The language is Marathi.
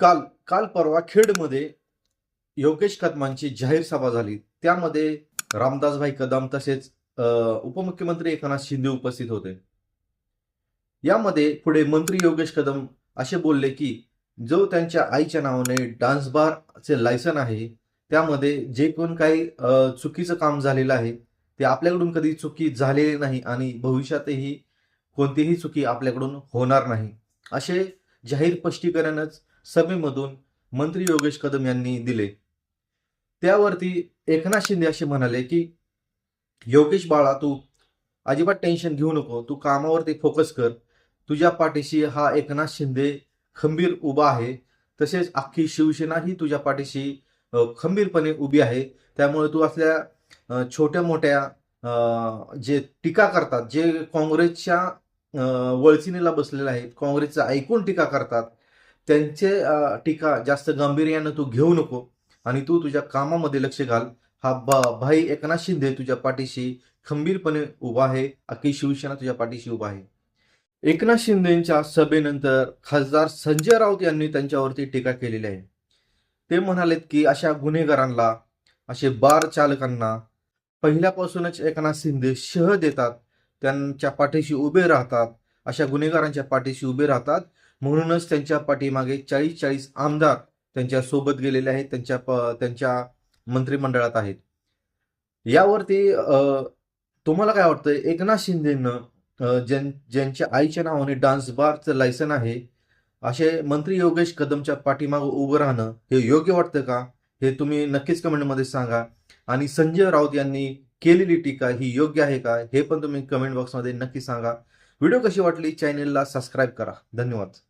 काल काल परवा खेडमध्ये योगेश कदमांची जाहीर सभा झाली. त्यामध्ये रामदासभाई कदम तसेच उपमुख्यमंत्री एकनाथ शिंदे उपस्थित होते. यामध्ये पुढे मंत्री योगेश कदम असे बोलले की जो त्यांच्या आईच्या नावाने डान्स बारचे लायसन आहे त्यामध्ये जे कोण काही चुकीचं काम झालेलं आहे ते आपल्याकडून कधी चुकी झालेली नाही आणि भविष्यातही कोणतीही चुकी आपल्याकडून होणार नाही. असे जाहीर स्पष्टीकरणच सभेमधून मंत्री योगेश कदम यांनी दिले. त्यावरती एकनाथ शिंदे असे म्हणाले की योगेश बाळा तू अजिबात टेन्शन घेऊ नको. तू कामावरती फोकस कर. तुझ्या पाठीशी हा एकनाथ शिंदे खंबीर उभा आहे. तसेच अख्खी शिवसेना ही तुझ्या पाठीशी खंबीरपणे उभी आहे. त्यामुळे तू असल्या छोट्या मोठ्या जे टीका करतात जे काँग्रेसच्या वळचिनीला बसलेले आहेत काँग्रेसचं ऐकून टीका करतात त्यांचे टीका जास्त गांभीर्यानं तू घेऊ नको आणि तू तुझ्या कामामध्ये लक्ष घाल. हा बा भाई एकनाथ शिंदे तुझ्या पाठीशी खंबीरपणे उभा आहे. अख्खी शिवसेना तुझ्या पाठीशी उभा आहे. एकनाथ शिंदेच्या सभेनंतर खासदार संजय राऊत यांनी त्यांच्यावरती टीका केलेली आहे. ते म्हणालेत की अशा गुन्हेगारांना असे बार चालकांना पहिल्यापासूनच एकनाथ शिंदे शह देतात. त्यांच्या पाठीशी उभे राहतात. अशा गुन्हेगारांच्या पाठीशी उभे राहतात. म्हणूनच त्यांच्या पाठीमागे चाळीस चाळीस आमदार त्यांच्यासोबत गेलेले आहेत त्यांच्या त्यांच्या मंत्रिमंडळात आहेत. यावरती तुम्हाला काय वाटतं एकनाथ शिंदेनं ज्यां ज्यांच्या आईच्या नावाने डान्स बारचं लायसन आहे असे मंत्री योगेश कदमच्या पाठीमागं उभं राहणं हे योग्य वाटतं का? हे तुम्ही नक्कीच कमेंटमध्ये सांगा. आणि संजय राऊत यांनी केलेली टीका ही योग्य आहे का? हे पण तुम्ही कमेंट बॉक्समध्ये नक्की सांगा. व्हिडिओ कशी वाटली? चॅनेलला सबस्क्राईब करा. धन्यवाद.